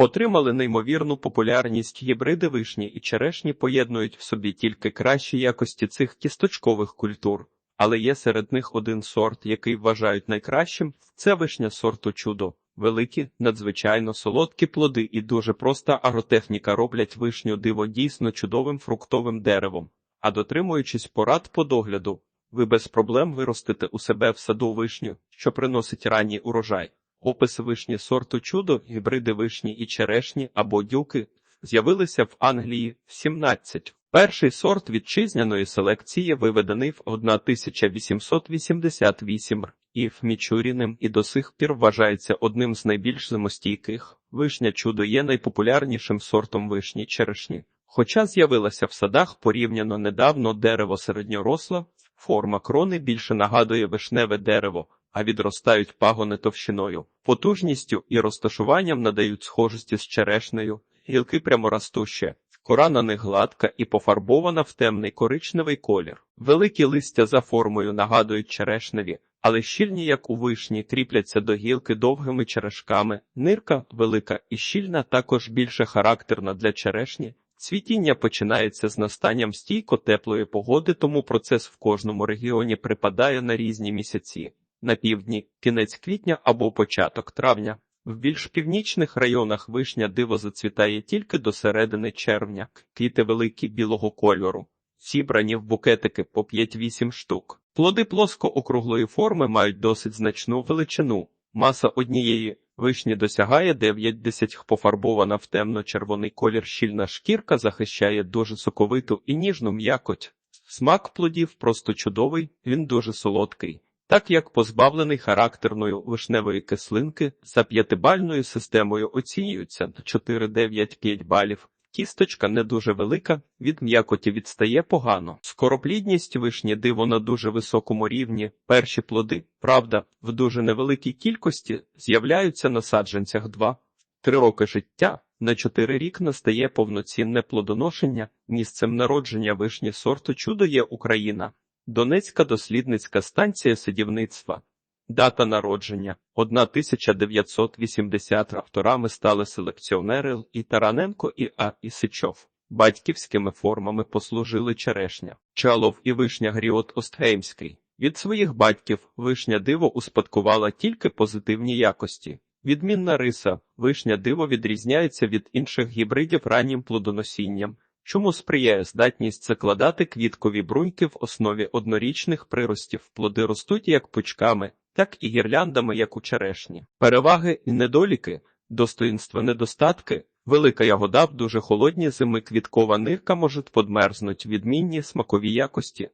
Отримали неймовірну популярність гібриди вишні і черешні поєднують в собі тільки кращі якості цих кісточкових культур. Але є серед них один сорт, який вважають найкращим – це вишня сорту чудо. Великі, надзвичайно солодкі плоди і дуже проста агротехніка роблять вишню диво дійсно чудовим фруктовим деревом. А дотримуючись порад по догляду, ви без проблем виростите у себе в саду вишню, що приносить ранній урожай. Опис вишні сорту чудо, гібриди вишні і черешні або дюки з'явилися в Англії в 17. Перший сорт вітчизняної селекції виведений в 1888 і в Мічуріним і до сих пір вважається одним з найбільш зимостійких. Вишня чудо є найпопулярнішим сортом вишні черешні. Хоча з'явилася в садах порівняно недавно дерево середньоросла, форма крони більше нагадує вишневе дерево, а відростають пагони товщиною, потужністю і розташуванням надають схожості з черешнею, гілки пряморостуще. Кора на них гладка і пофарбована в темний коричневий колір. Великі листя за формою нагадують черешневі, але щільні, як у вишні, кріпляться до гілки довгими черешками. Нирка велика і щільна, також більше характерна для черешні. Цвітіння починається з настанням стійко теплої погоди, тому процес в кожному регіоні припадає на різні місяці. На півдні кінець квітня або початок травня. В більш північних районах вишня диво зацвітає тільки до середини червня, квіти великі білого кольору, зібрані в букетики по 5-8 штук. Плоди плоско-округлої форми мають досить значну величину. Маса однієї вишні досягає 9-10 пофарбована в темно-червоний колір щільна шкірка захищає дуже соковиту і ніжну м'якоть. Смак плодів просто чудовий, він дуже солодкий. Так як позбавлений характерної вишневої кислинки за п'ятибальною системою оцінюється на 4-9-5 балів. Кісточка не дуже велика, від м'якоті відстає погано. Скороплідність вишні диво на дуже високому рівні. Перші плоди, правда, в дуже невеликій кількості з'являються на саджанцях 2-3 роки життя. На 4 рік настає повноцінне плодоношення. Місцем народження вишні сорту чудо є Україна. Донецька дослідницька станція садівництва. Дата народження 1980 авторами стали селекціонери і Тараненко і А. Ісичов. Батьківськими формами послужили черешня, чалов і вишня Гріот Остгеймський. Від своїх батьків вишня диво успадкувала тільки позитивні якості. Відмінна риса, вишня диво відрізняється від інших гібридів раннім плодоносінням чому сприяє здатність закладати квіткові бруньки в основі однорічних приростів. Плоди ростуть як пучками, так і гірляндами, як у черешні. Переваги і недоліки, достоїнства недостатки. Велика ягода в дуже холодні зими квіткова нирка може подмерзнуть відмінні смакові якості,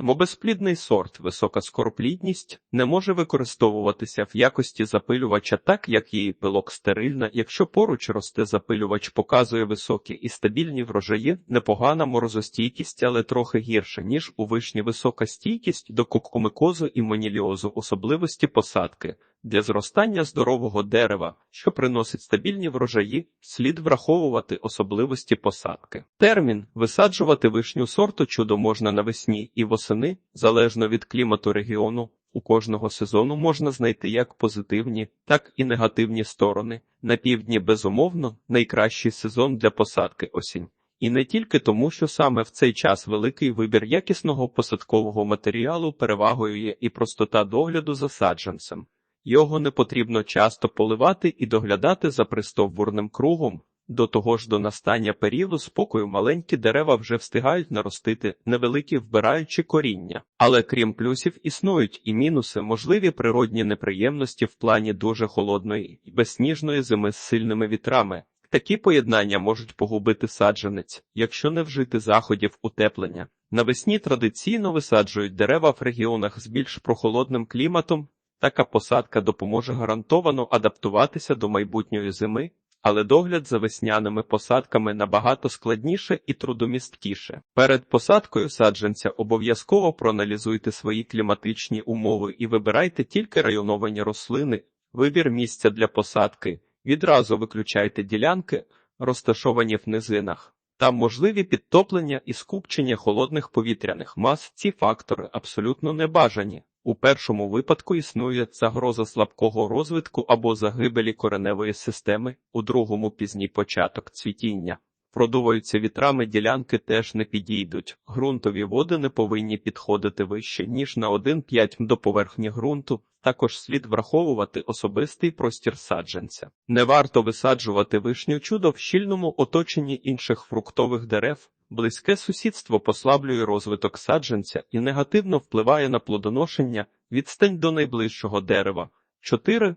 Бо безплідний сорт, висока скороплідність, не може використовуватися в якості запилювача так, як її пилок стерильна. Якщо поруч росте запилювач, показує високі і стабільні врожаї, непогана морозостійкість, але трохи гірше, ніж у вишні висока стійкість до кокомикозу і моніліозу, особливості посадки. Для зростання здорового дерева, що приносить стабільні врожаї, слід враховувати особливості посадки. Термін висаджувати вишню сорту чудо можна навесні і восени, залежно від клімату регіону. У кожного сезону можна знайти як позитивні, так і негативні сторони. На півдні, безумовно, найкращий сезон для посадки осінь. І не тільки тому, що саме в цей час великий вибір якісного посадкового матеріалу перевагою є і простота догляду за саджанцем. Його не потрібно часто поливати і доглядати за пристовбурним кругом. До того ж, до настання періоду спокою маленькі дерева вже встигають наростити, невеликі вбираючи коріння. Але крім плюсів, існують і мінуси, можливі природні неприємності в плані дуже холодної і безсніжної зими з сильними вітрами. Такі поєднання можуть погубити саджанець, якщо не вжити заходів утеплення. Навесні традиційно висаджують дерева в регіонах з більш прохолодним кліматом, Така посадка допоможе гарантовано адаптуватися до майбутньої зими, але догляд за весняними посадками набагато складніше і трудомісткіше. Перед посадкою саджанця обов'язково проаналізуйте свої кліматичні умови і вибирайте тільки районовані рослини, вибір місця для посадки. Відразу виключайте ділянки, розташовані в низинах. Там можливі підтоплення і скупчення холодних повітряних мас. Ці фактори абсолютно не бажані. У першому випадку існує загроза слабкого розвитку або загибелі кореневої системи, у другому пізній початок цвітіння. Продуваються вітрами ділянки теж не підійдуть. Ґрунтові води не повинні підходити вище, ніж на 1,5 до поверхні ґрунту. Також слід враховувати особистий простір саджанця. Не варто висаджувати вишню чудо в щільному оточенні інших фруктових дерев. Близьке сусідство послаблює розвиток саджанця і негативно впливає на плодоношення, відстань до найближчого дерева. 4-5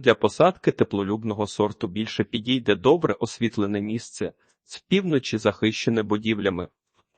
для посадки теплолюбного сорту більше підійде добре освітлене місце, з півночі захищене будівлями.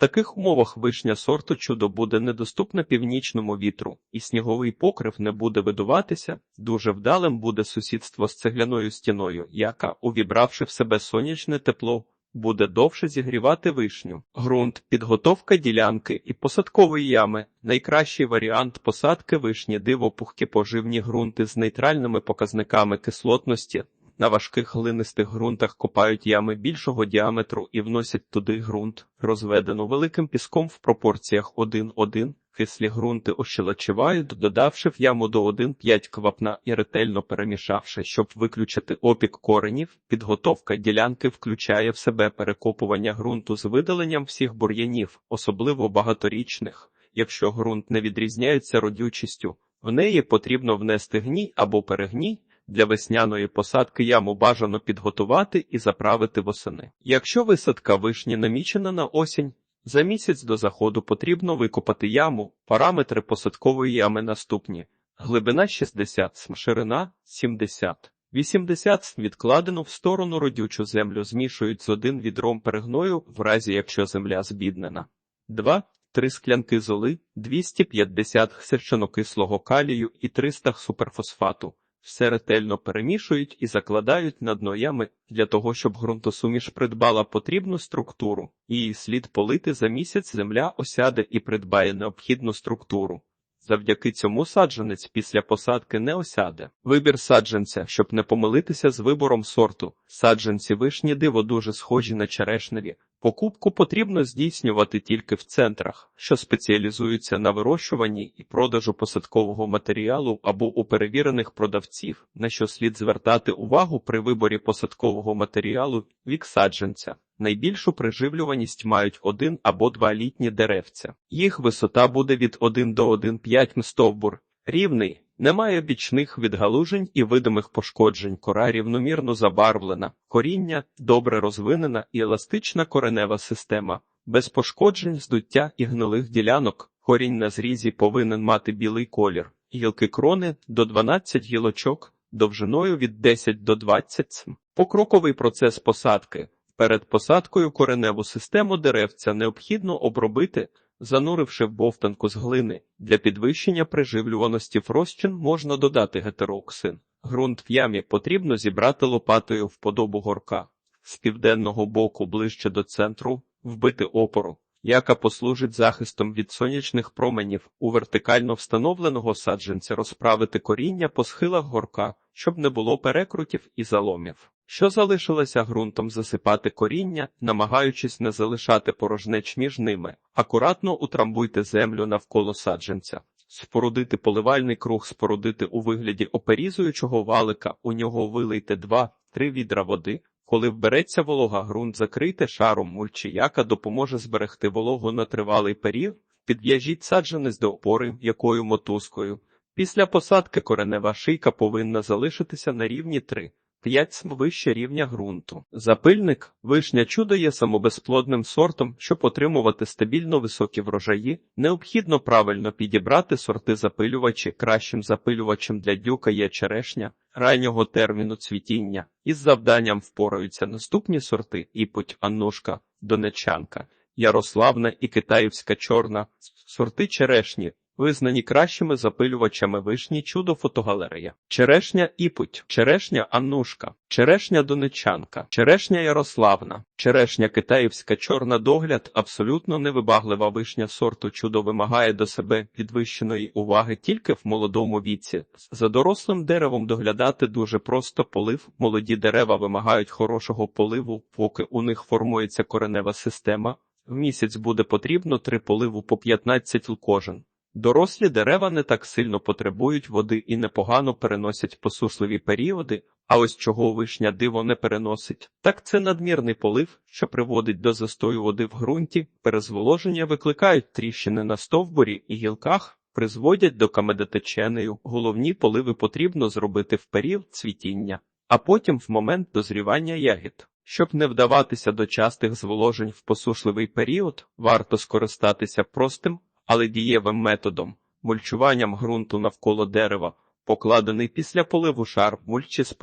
Таких умовах вишня сорту чудо буде недоступна північному вітру, і сніговий покрив не буде видуватися. Дуже вдалим буде сусідство з цегляною стіною, яка, увібравши в себе сонячне тепло, буде довше зігрівати вишню. Ґрунт, підготовка ділянки і посадкової ями найкращий варіант посадки вишні дивопухкі поживні ґрунти з нейтральними показниками кислотності. На важких глинистих ґрунтах копають ями більшого діаметру і вносять туди ґрунт, розведену великим піском в пропорціях 1-1. Кислі ґрунти ощелочивають, додавши в яму до 1,5 квапна і ретельно перемішавши, щоб виключити опік коренів. Підготовка ділянки включає в себе перекопування ґрунту з видаленням всіх бур'янів, особливо багаторічних. Якщо ґрунт не відрізняється родючістю, в неї потрібно внести гній або перегній. Для весняної посадки яму бажано підготувати і заправити восени. Якщо висадка вишні намічена на осінь, за місяць до заходу потрібно викопати яму. Параметри посадкової ями наступні: глибина 60 см, ширина 70 80 см. відкладену в сторону родючу землю змішують з один відром перегною, в разі якщо земля збіднена. 2. Три склянки золи, 250 сеченокислого калію і 300 суперфосфату. Все ретельно перемішують і закладають на дно ями для того, щоб ґрунтосуміш придбала потрібну структуру. Її слід полити за місяць земля осяде і придбає необхідну структуру. Завдяки цьому саджанець після посадки не осяде. Вибір саджанця, щоб не помилитися з вибором сорту. Саджанці вишні диво дуже схожі на черешневі. Покупку потрібно здійснювати тільки в центрах, що спеціалізуються на вирощуванні і продажу посадкового матеріалу або у перевірених продавців, на що слід звертати увагу при виборі посадкового матеріалу вік саджанця. Найбільшу приживлюваність мають один або два літні деревця. Їх висота буде від 1 до 1,5 стовбур. Рівний, немає бічних відгалужень і видимих пошкоджень. Кора рівномірно забарвлена, коріння добре розвинена і еластична коренева система, без пошкоджень, здуття і гнилих ділянок. Корінь на зрізі повинен мати білий колір, гілки крони до 12 гілочок, довжиною від 10 до 20 см. Покроковий процес посадки. Перед посадкою кореневу систему деревця необхідно обробити, зануривши в бовтанку з глини. Для підвищення приживлюваності в можна додати гетероксин. Грунт в ямі потрібно зібрати лопатою в подобу горка. З південного боку ближче до центру вбити опору, яка послужить захистом від сонячних променів у вертикально встановленого саджанця розправити коріння по схилах горка, щоб не було перекрутів і заломів що залишилося ґрунтом засипати коріння, намагаючись не залишати порожнеч між ними. Акуратно утрамбуйте землю навколо саджанця. Спорудити поливальний круг, спорудити у вигляді оперізуючого валика, у нього вилийте 2-3 відра води. Коли вбереться волога, ґрунт закрийте шаром мульчі, яка допоможе зберегти вологу на тривалий період, підв'яжіть саджанець до опори м'якою мотузкою. Після посадки коренева шийка повинна залишитися на рівні 3. 5 см вище рівня ґрунту. Запильник вишня чудо є самобезплодним сортом, щоб отримувати стабільно високі врожаї. Необхідно правильно підібрати сорти запилювачі. Кращим запилювачем для дюка є черешня раннього терміну цвітіння. Із завданням впораються наступні сорти іпуть Аннушка, Донечанка, Ярославна і Китаївська чорна, сорти черешні. Визнані кращими запилювачами вишні чудо фотогалерея. Черешня Іпуть, черешня Аннушка, черешня Донечанка, черешня Ярославна, черешня китаївська чорна догляд, абсолютно невибаглива вишня сорту чудо вимагає до себе підвищеної уваги тільки в молодому віці. За дорослим деревом доглядати дуже просто полив. Молоді дерева вимагають хорошого поливу, поки у них формується коренева система. В місяць буде потрібно три поливу по 15 кожен. Дорослі дерева не так сильно потребують води і непогано переносять посушливі періоди, а ось чого вишня диво не переносить, так це надмірний полив, що приводить до застою води в ґрунті, перезволоження викликають тріщини на стовбурі і гілках, призводять до камедотеченею. Головні поливи потрібно зробити в період цвітіння, а потім в момент дозрівання ягід. Щоб не вдаватися до частих зволожень в посушливий період, варто скористатися простим, але дієвим методом мульчуванням ґрунту навколо дерева. Покладений після поливу шар мульчі з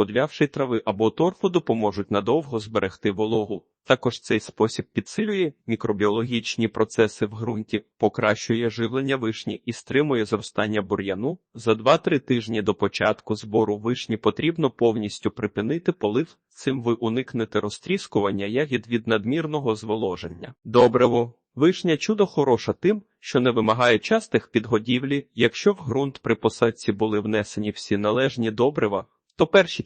трави або торфу допоможуть надовго зберегти вологу. Також цей спосіб підсилює мікробіологічні процеси в ґрунті, покращує живлення вишні і стримує зростання бур'яну. За 2-3 тижні до початку збору вишні потрібно повністю припинити полив. Цим ви уникнете розтріскування ягід від надмірного зволоження. Добриво. Вишня чудо хороша тим, що не вимагає частих підгодівлі. Якщо в ґрунт при посадці були внесені всі належні добрива, то перші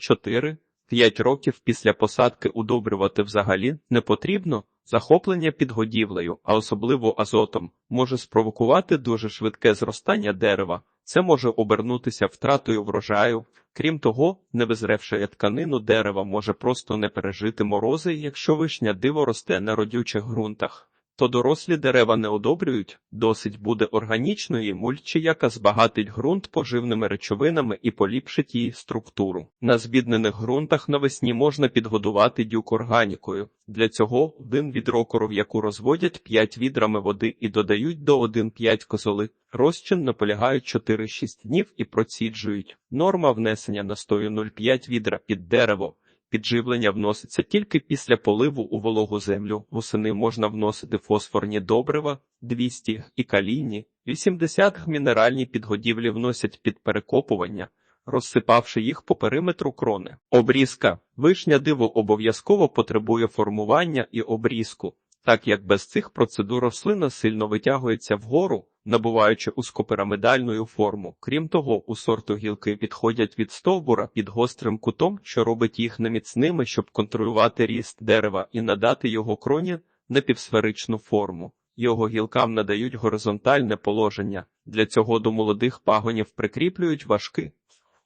4-5 років після посадки удобрювати взагалі не потрібно. Захоплення підгодівлею, а особливо азотом, може спровокувати дуже швидке зростання дерева. Це може обернутися втратою врожаю. Крім того, невизревшая тканину дерева може просто не пережити морози, якщо вишня диво росте на родючих ґрунтах то дорослі дерева не одобрюють, досить буде органічної мульчі, яка збагатить ґрунт поживними речовинами і поліпшить її структуру. На збіднених ґрунтах навесні можна підгодувати дюк органікою. Для цього один відро коров'яку розводять 5 відрами води і додають до 1,5 козоли. Розчин наполягають 4-6 днів і проціджують. Норма внесення настою 0,5 відра під дерево. Підживлення вноситься тільки після поливу у вологу землю. Восени можна вносити фосфорні добрива 200 і калійні, 80 мінеральні підгодівлі вносять під перекопування, розсипавши їх по периметру крони. Обрізка вишня диво обов'язково потребує формування і обрізку, так як без цих процедур рослина сильно витягується вгору набуваючи ускопирамидальну форму. Крім того, у сорту гілки відходять від стовбура під гострим кутом, що робить їх неміцними, щоб контролювати ріст дерева і надати його кроні напівсферичну форму. Його гілкам надають горизонтальне положення. Для цього до молодих пагонів прикріплюють важки.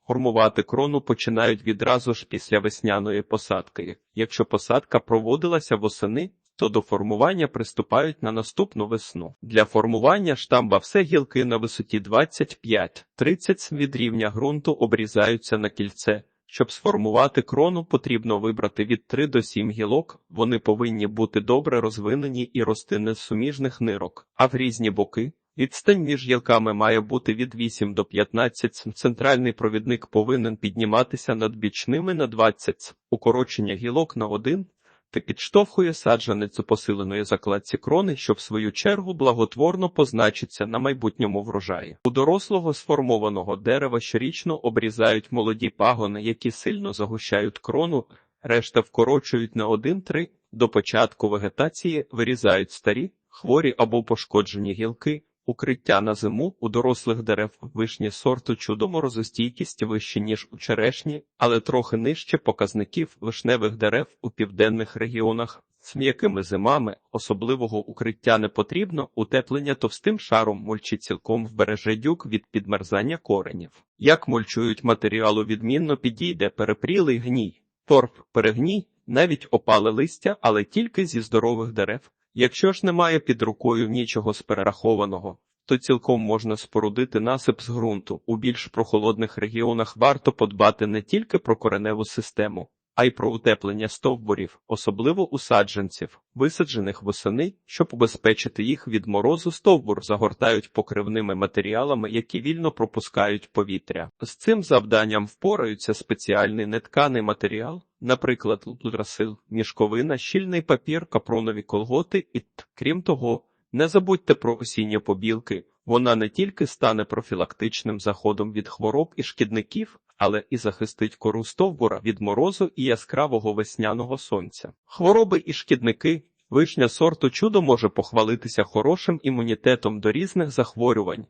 Формувати крону починають відразу ж після весняної посадки. Якщо посадка проводилася восени, то до формування приступають на наступну весну. Для формування штамба все гілки на висоті 25-30 від рівня ґрунту обрізаються на кільце. Щоб сформувати крону, потрібно вибрати від 3 до 7 гілок, вони повинні бути добре розвинені і рости не з суміжних нирок, а в різні боки. Відстань між гілками має бути від 8 до 15 Центральний провідник повинен підніматися над бічними на 20 укорочення гілок на 1 та підштовхує саджанець у посиленої закладці крони, що в свою чергу благотворно позначиться на майбутньому врожаї. У дорослого сформованого дерева щорічно обрізають молоді пагони, які сильно загущають крону, решта вкорочують на 1-3, до початку вегетації вирізають старі, хворі або пошкоджені гілки. Укриття на зиму у дорослих дерев вишні сорту чудо морозостійкість вище, ніж у черешні, але трохи нижче показників вишневих дерев у південних регіонах. З м'якими зимами особливого укриття не потрібно, утеплення товстим шаром мульчі цілком вбереже дюк від підмерзання коренів. Як мульчують матеріалу відмінно підійде перепрілий гній, торф, перегній, навіть опале листя, але тільки зі здорових дерев. Якщо ж немає під рукою нічого з перерахованого, то цілком можна спорудити насип з ґрунту. У більш прохолодних регіонах варто подбати не тільки про кореневу систему, а й про утеплення стовбурів, особливо у саджанців, висаджених восени, щоб убезпечити їх від морозу, стовбур загортають покривними матеріалами, які вільно пропускають повітря. З цим завданням впораються спеціальний нетканий матеріал, наприклад, лудрасил, мішковина, щільний папір, капронові колготи і крім того. Не забудьте про осінні побілки, вона не тільки стане профілактичним заходом від хвороб і шкідників, але і захистить кору стовбура від морозу і яскравого весняного сонця. Хвороби і шкідники. Вишня сорту чудо може похвалитися хорошим імунітетом до різних захворювань,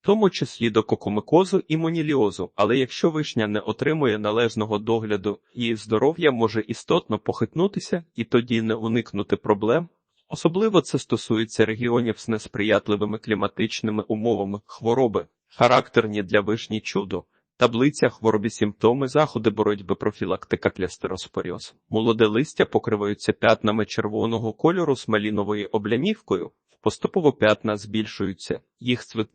в тому числі до кокомикозу і моніліозу, але якщо вишня не отримує належного догляду, її здоров'я може істотно похитнутися і тоді не уникнути проблем. Особливо це стосується регіонів з несприятливими кліматичними умовами, хвороби, характерні для вишні чудо. Таблиця хворобі симптоми заходи боротьби профілактика клястероспоріоз. Молоде листя покриваються п'ятнами червоного кольору з маліновою облямівкою. Поступово п'ятна збільшуються, їх цвіт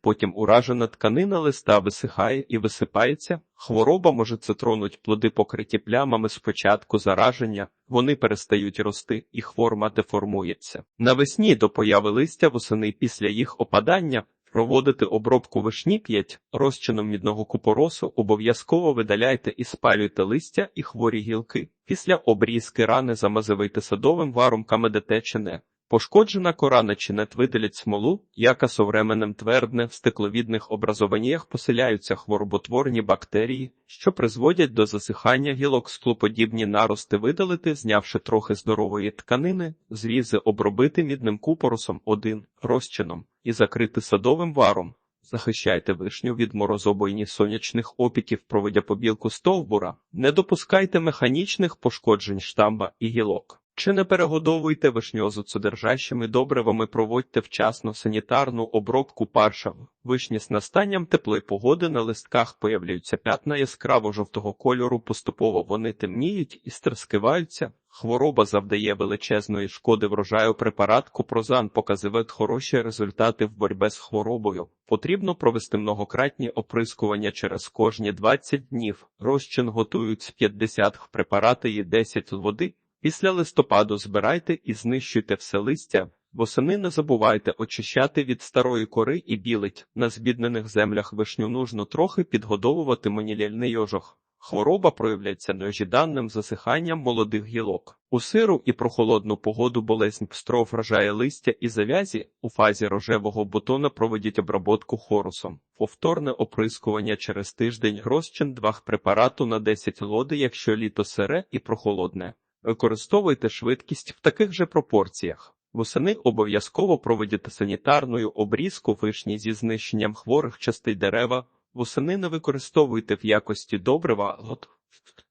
потім уражена тканина листа висихає і висипається. Хвороба може цитронуть плоди покриті плямами спочатку зараження, вони перестають рости, і хворма деформується. Навесні до появи листя восени після їх опадання Проводити обробку вишні 5 розчином мідного купоросу обов'язково видаляйте і спалюйте листя і хворі гілки. Після обрізки рани замазивайте садовим варом камедетечене. Пошкоджена кора начинет видалять смолу, яка современним твердне в стекловідних образованнях поселяються хвороботворні бактерії, що призводять до засихання гілок склоподібні нарости видалити, знявши трохи здорової тканини, зрізи обробити мідним купоросом один розчином і закрити садовим варом. Захищайте вишню від морозобойні сонячних опіків, проводя побілку стовбура, не допускайте механічних пошкоджень штамба і гілок. Чи не перегодовуйте вишню содержащими добривами, проводьте вчасно санітарну обробку парша. Вишні з настанням теплої погоди на листках появляються п'ятна яскраво жовтого кольору, поступово вони темніють і стрескиваються. Хвороба завдає величезної шкоди врожаю препарат Копрозан показує хороші результати в боротьбі з хворобою. Потрібно провести многократні оприскування через кожні 20 днів. Розчин готують з 50 препарати і 10 води. Після листопаду збирайте і знищуйте все листя, восени не забувайте очищати від старої кори і білить. На збіднених землях вишню нужно трохи підгодовувати маніляльний йожох. Хвороба проявляється неожіданним засиханням молодих гілок. У сиру і прохолодну погоду болезнь пстров вражає листя і завязі. У фазі рожевого бутона проведіть обработку хорусом. Повторне оприскування через тиждень розчин двох препарату на 10 лоди, якщо літо сире і прохолодне. Використовуйте швидкість в таких же пропорціях. Восени обов'язково проведіть санітарну обрізку вишні зі знищенням хворих частей дерева. Восени не використовуйте в якості добрива, от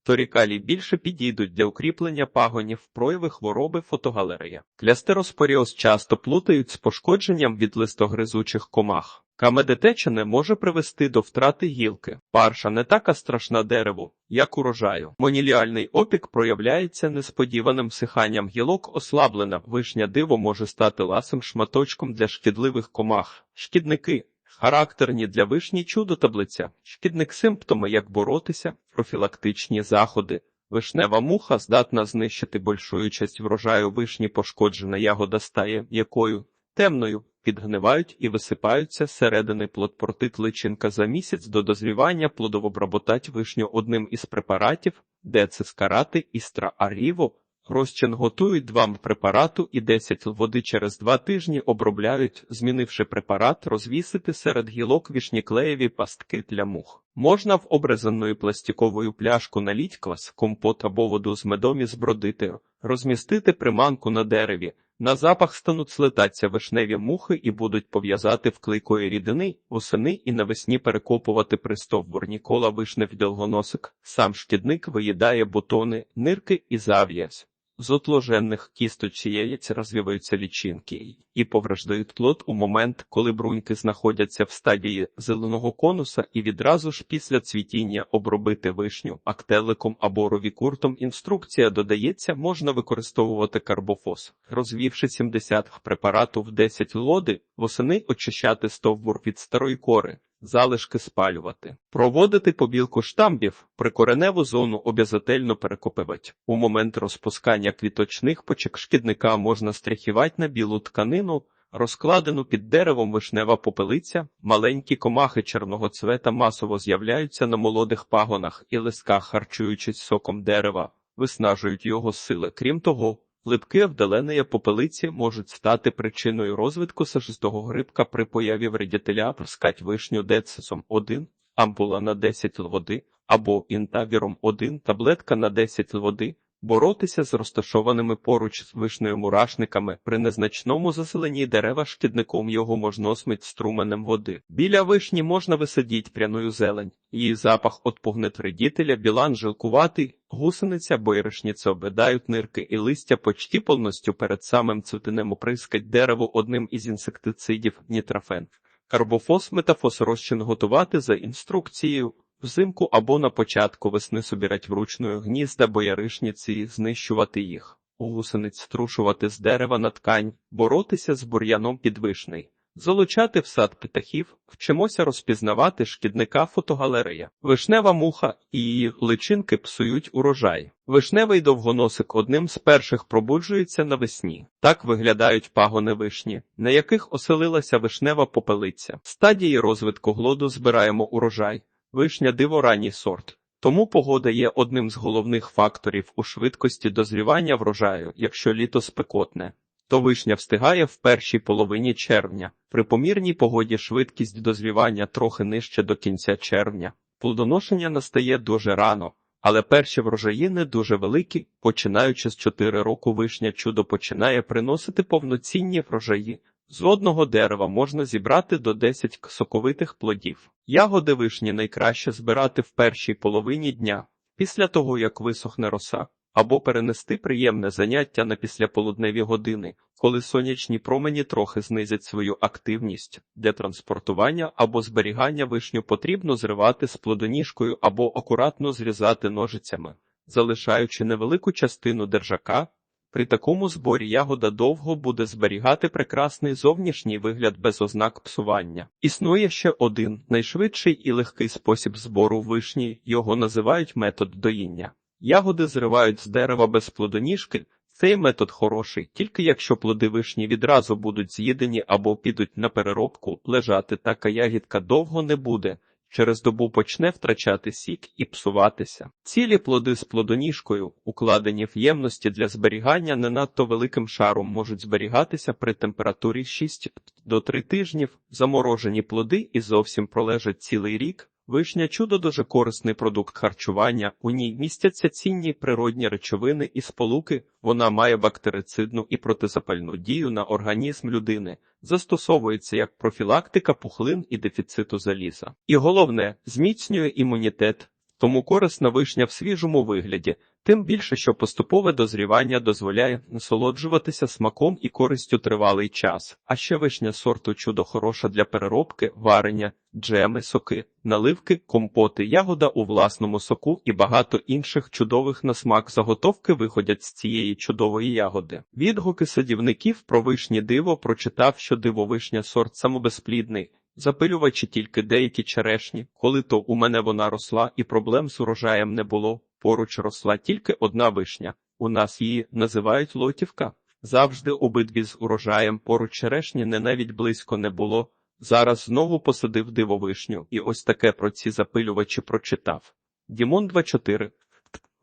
торікалі більше підійдуть для укріплення пагонів, прояви хвороби фотогалерея. Клястероспоріоз часто плутають з пошкодженням від листогризучих комах. Камедетечене може привести до втрати гілки. Парша не така страшна дереву, як урожаю. Моніліальний опік проявляється несподіваним сиханням гілок, ослаблена вишня диво може стати ласим шматочком для шкідливих комах. Шкідники характерні для вишні чудо таблиця. Шкідник симптоми, як боротися, профілактичні заходи. Вишнева муха здатна знищити большую часть врожаю вишні, пошкоджена ягода стає якою темною підгнивають і висипаються середини плодпортит личинка за місяць до дозрівання плодовобработать вишню одним із препаратів, децискарати істра аріво, розчин готують два препарату і 10 води через два тижні обробляють, змінивши препарат, розвісити серед гілок вішніклеєві пастки для мух. Можна в обрезаною пластиковою пляшку наліть квас, компот або воду з медом і збродити, розмістити приманку на дереві. На запах стануть слетаться вишневі мухи і будуть пов'язати вклейкої рідини, восени і навесні перекопувати пристовбур Нікола вишнев довгоносик. Сам шкідник виїдає бутони, нирки і зав'язь. З отложенних кісточ яєць розвиваються лічинки і повреждають плод у момент, коли бруньки знаходяться в стадії зеленого конуса, і відразу ж після цвітіння обробити вишню актеликом або ровікуртом. Інструкція додається, можна використовувати карбофос, розвівши 70 препарату в 10 лоди, восени очищати стовбур від старої кори залишки спалювати, проводити побілку штамбів, прикореневу зону обязательно перекопивати. У момент розпускання квіточних почек шкідника можна стряхівати на білу тканину. Розкладену під деревом вишнева попелиця, маленькі комахи чорного цвета масово з'являються на молодих пагонах і листках, харчуючись соком дерева, виснажують його сили. Крім того, Липки вдаленої попелиці можуть стати причиною розвитку сажистого грибка при появі вредітеля пускать вишню децесом 1, ампула на 10 води або інтавіром 1 таблетка на 10 води боротися з розташованими поруч з вишнею мурашниками. При незначному заселенні дерева шкідником його можна осмить струменем води. Біля вишні можна висадіть пряную зелень. Її запах отпугне вредителя, білан жилкуватий, гусениця, боєришніця обидають нирки і листя почти повністю перед самим цвітинем оприскать дерево одним із інсектицидів нітрофен. Карбофос метафос розчин готувати за інструкцією. Взимку або на початку весни собирать вручную гнізда бояришниці і знищувати їх, гусениць струшувати з дерева на ткань, боротися з бур'яном підвишний, залучати в сад птахів, вчимося розпізнавати шкідника фотогалерея. Вишнева муха і її личинки псують урожай. Вишневий довгоносик одним з перших пробуджується навесні. Так виглядають пагони вишні, на яких оселилася вишнева попелиця. Стадії розвитку глоду збираємо урожай. Вишня диво ранній сорт. Тому погода є одним з головних факторів у швидкості дозрівання врожаю, якщо літо спекотне. То вишня встигає в першій половині червня. При помірній погоді швидкість дозрівання трохи нижче до кінця червня. Плодоношення настає дуже рано, але перші врожаї не дуже великі. Починаючи з 4 року вишня чудо починає приносити повноцінні врожаї. З одного дерева можна зібрати до 10 соковитих плодів. Ягоди вишні найкраще збирати в першій половині дня, після того як висохне роса, або перенести приємне заняття на післяполудневі години, коли сонячні промені трохи знизять свою активність. Для транспортування або зберігання вишню потрібно зривати з плодоніжкою або акуратно зрізати ножицями, залишаючи невелику частину держака. При такому зборі ягода довго буде зберігати прекрасний зовнішній вигляд без ознак псування. Існує ще один найшвидший і легкий спосіб збору вишні, його називають метод доїння. Ягоди зривають з дерева без плодоніжки. Цей метод хороший, тільки якщо плоди вишні відразу будуть з'їдені або підуть на переробку, лежати така ягідка довго не буде. Через добу почне втрачати сік і псуватися. Цілі плоди з плодоніжкою, укладені в ємності для зберігання не надто великим шаром, можуть зберігатися при температурі 6 до 3 тижнів. Заморожені плоди і зовсім пролежать цілий рік. Вишня чудо дуже корисний продукт харчування. У ній містяться цінні природні речовини і сполуки. Вона має бактерицидну і протизапальну дію на організм людини, застосовується як профілактика пухлин і дефіциту заліза. І головне, зміцнює імунітет. Тому корисна вишня в свіжому вигляді, тим більше, що поступове дозрівання дозволяє насолоджуватися смаком і користю тривалий час. А ще вишня сорту чудо хороша для переробки, варення, джеми, соки, наливки, компоти, ягода у власному соку і багато інших чудових на смак заготовки виходять з цієї чудової ягоди. Відгуки садівників про вишні диво прочитав, що дивовишня сорт самобезплідний. Запилювачі тільки деякі черешні, коли то у мене вона росла і проблем з урожаєм не було. Поруч росла тільки одна вишня. У нас її називають лотівка. Завжди обидві з урожаєм поруч черешні не навіть близько не було. Зараз знову посадив дивовишню, і ось таке про ці запилювачі прочитав. Дімон 2.4.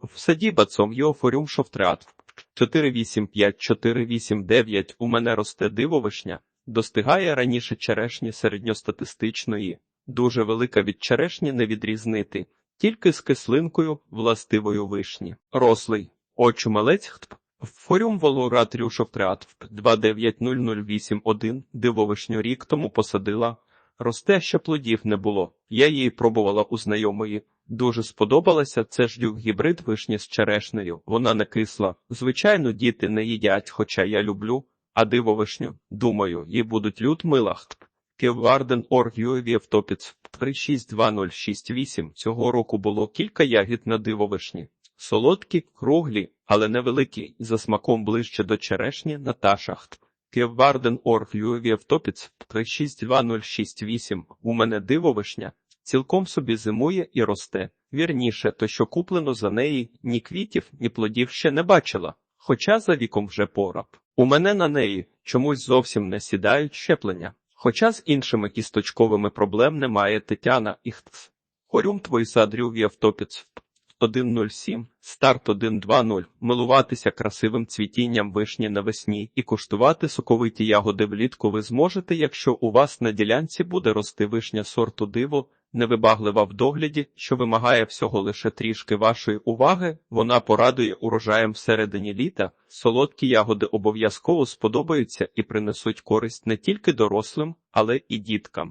В саді бацом йофорюм шовтрат. 485-489 у мене росте дивовишня. Достигає раніше черешні середньостатистичної, дуже велика від черешні не відрізнити, тільки з кислинкою, властивою вишні. Рослий, очумелець хтп. Форум волоратрію шовтрат 290081 дивовишню рік тому посадила. Росте, ще плодів не було. Я її пробувала у знайомої. Дуже сподобалася це ж гібрид вишні з черешнею. Вона не кисла. Звичайно, діти не їдять, хоча я люблю. А дивовишню, думаю, їй будуть люд милах. Кеварден Оргюєві втопіц 362068 цього року було кілька ягід на дивовишні. Солодкі, круглі, але невеликі, за смаком ближче до черешні на ташах. Кеварден Оргюєві втопіц 362068 у мене дивовишня, цілком собі зимує і росте. Вірніше, то що куплено за неї, ні квітів, ні плодів ще не бачила, хоча за віком вже пораб. У мене на неї чомусь зовсім не сідають щеплення, хоча з іншими кісточковими проблем немає Тетяна Іхтс. Хорюм твой садрю Євтопіц 107, старт 120, милуватися красивим цвітінням вишні навесні і куштувати соковиті ягоди влітку ви зможете, якщо у вас на ділянці буде рости вишня сорту диво, невибаглива в догляді, що вимагає всього лише трішки вашої уваги, вона порадує урожаєм всередині літа. Солодкі ягоди обов'язково сподобаються і принесуть користь не тільки дорослим, але і діткам.